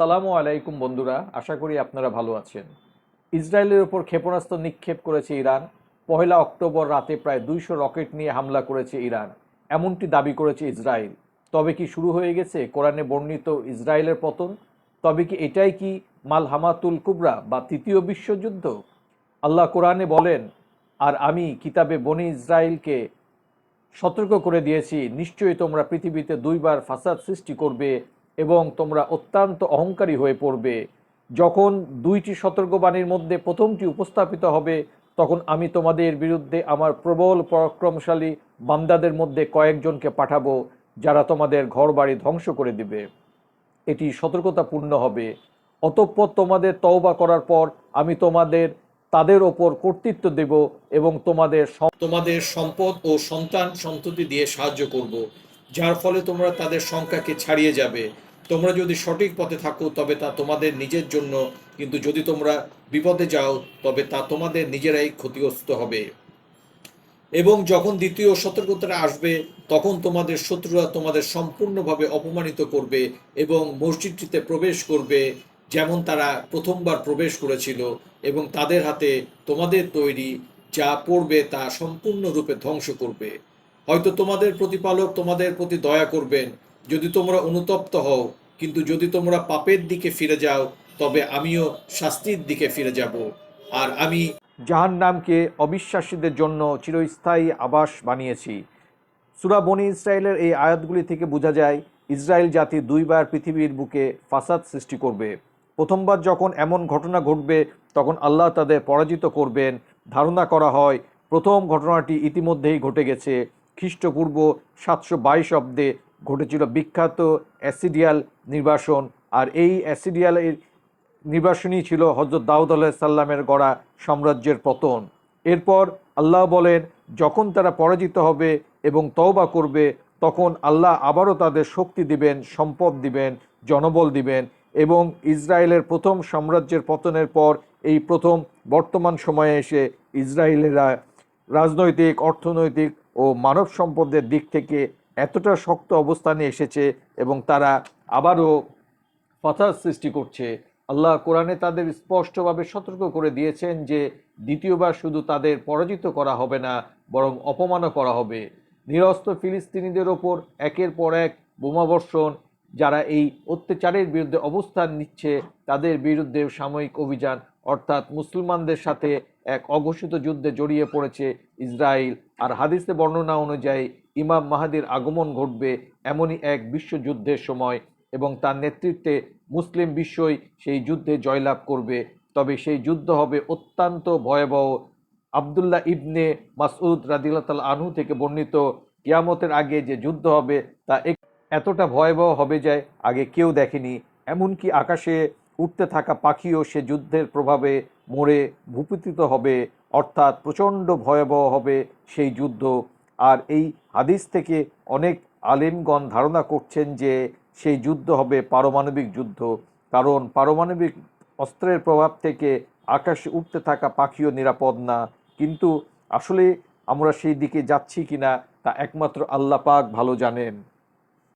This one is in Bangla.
আসসালামু আলাইকুম বন্ধুরা, আশা করি আপনারা ভালো আছেন। ইসরায়েলের ওপর ক্ষেপণাস্ত্র নিক্ষেপ করেছে ইরান। পহেলা অক্টোবর রাতে প্রায় দুইশো রকেট নিয়ে হামলা করেছে ইরান। এমনটি দাবি করেছে ইসরায়েল। তবে কি শুরু হয়ে গেছে কোরআনে বর্ণিত ইসরায়েলের পতন? তবে কি এটাই কি মাল হামাতুল কুবরা বা তৃতীয় বিশ্বযুদ্ধ? আল্লাহ কোরআনে বলেন, আর আমি কিতাবে বনি ইসরায়েলকে সতর্ক করে দিয়েছি, নিশ্চয়ই তোমরা পৃথিবীতে দুইবার ফাসাদ সৃষ্টি করবে এবং তোমরা অত্যন্ত অহংকারী হয়ে পড়বে। যখন দুইটি সতর্কবাণীর মধ্যে প্রথমটি উপস্থাপিত হবে, তখন আমি তোমাদের বিরুদ্ধে আমার প্রবল পরাক্রমশালী বান্দাদের মধ্যে কয়েকজনকে পাঠাবো, যারা তোমাদের ঘরবাড়ি ধ্বংস করে দিবে। এটি সতর্কতাপূর্ণ হবে। অতঃপর তোমাদের তওবা করার পর আমি তোমাদের, তাদের ওপর কর্তৃত্ব দেব এবং তোমাদের তোমাদের সম্পদ ও সন্তান সন্ততি দিয়ে সাহায্য করব। যার ফলে তোমরা তাদের সংখ্যাকে ছাড়িয়ে যাবে। তোমরা যদি সঠিক পথে থাকো, তবে তা তোমাদের নিজের জন্য, কিন্তু যদি তোমরা বিপদে যাও, তবে তা তোমাদের নিজেরাই ক্ষতিগ্রস্ত হবে। এবং যখন দ্বিতীয় সতর্কতা আসবে, তখন তোমাদের শত্রুরা তোমাদের সম্পূর্ণভাবে অপমানিত করবে এবং মসজিদটিতে প্রবেশ করবে, যেমন তারা প্রথমবার প্রবেশ করেছিল, এবং তাদের হাতে তোমাদের তৈরি যা পড়বে তা সম্পূর্ণরূপে ধ্বংস করবে। হয়তো তোমাদের প্রতিপালক তোমাদের প্রতি দয়া করবেন। যদি তোমরা অনুতপ্ত হও, কিন্তু যদি তোমরা পাপের দিকে ফিরে যাও, তবে আমিও শাস্তির দিকে ফিরে যাব। আর আমি জাহান নামকে অবিশ্বাসীদের জন্য চিরস্থায়ী আবাস বানিয়েছি। সুরা বনি ইসরায়েলের এই আয়াতগুলি থেকে বোঝা যায়, ইসরায়েল জাতি দুইবার পৃথিবীর বুকে ফাসাদ সৃষ্টি করবে। প্রথমবার যখন এমন ঘটনা ঘটবে, তখন আল্লাহ তাদের পরাজিত করবেন। ধারণা করা হয়, প্রথম ঘটনাটি ইতিমধ্যেই ঘটে গেছে। খ্রিস্টপূর্ব সাতশো বাইশ অব্দে ঘটেছিল বিখ্যাত অ্যাসিডিয়াল নির্বাসন। আর এই অ্যাসিডিয়ালের নির্বাসনই ছিল হজরত দাউদ আলাহ সাল্লামের গড়া সাম্রাজ্যের পতন। এরপর আল্লাহ বলেন, যখন তারা পরাজিত হবে এবং তওবা করবে, তখন আল্লাহ আবারও তাদের শক্তি দিবেন, সম্পদ দিবেন, জনবল দিবেন এবং ইসরায়েলের প্রথম সাম্রাজ্যের পতনের পর এই প্রথম বর্তমান সময়ে এসে ইসরায়েলেরা রাজনৈতিক, অর্থনৈতিক ও মানব সম্পদের দিক থেকে এতটা শক্ত অবস্থানে এসেছে এবং তারা আবারও ফাসাদ সৃষ্টি করছে। আল্লাহ কোরআনে তাদের স্পষ্টভাবে সতর্ক করে দিয়েছেন যে দ্বিতীয়বার শুধু তাদের পরাজিত করা হবে না, বরং অপমানও করা হবে। নিরস্ত্র ফিলিস্তিনিদের ওপর একের পর এক বোমাবর্ষণ, যারা এই অত্যাচারের বিরুদ্ধে অবস্থান নিচ্ছে, তাদের বিরুদ্ধে সাময়িক অভিযান, অর্থাৎ মুসলমানদের সাথে এক অঘোষিত যুদ্ধে জড়িয়ে পড়েছে ইসরায়েল আর হাদিসে বর্ণনা অনুযায়ী ইমাম মাহাদির আগমন ঘটবে এমনই এক বিশ্বযুদ্ধের সময় এবং তার নেতৃত্বে মুসলিম বিশ্বই সেই যুদ্ধে জয়লাভ করবে। তবে সেই যুদ্ধ হবে অত্যন্ত ভয়াবহ। আবদুল্লাহ ইবনে মাসউদ রাদিল্লাহ আনহু থেকে বর্ণিত, কিয়ামতের আগে যে যুদ্ধ হবে তা এতটা ভয়াবহ হবে যে আগে কেউ দেখেনি। এমনকি আকাশে উঠতে থাকা পাখিও সে যুদ্ধের প্রভাবে মরে ভূপতিত হবে। অর্থাৎ প্রচণ্ড ভয়াবহ হবে সেই যুদ্ধ। আর এই হাদিস থেকে অনেক আলেমগণ ধারণা করছেন যে সেই যুদ্ধ হবে পারমাণবিক যুদ্ধ। কারণ পারমাণবিক অস্ত্রের প্রভাব থেকে আকাশে উঠতে থাকা পাখিও নিরাপদ না। কিন্তু আসলে আমরা সেই দিকে যাচ্ছি কিনা তা একমাত্র আল্লাহ পাক ভালো জানেন।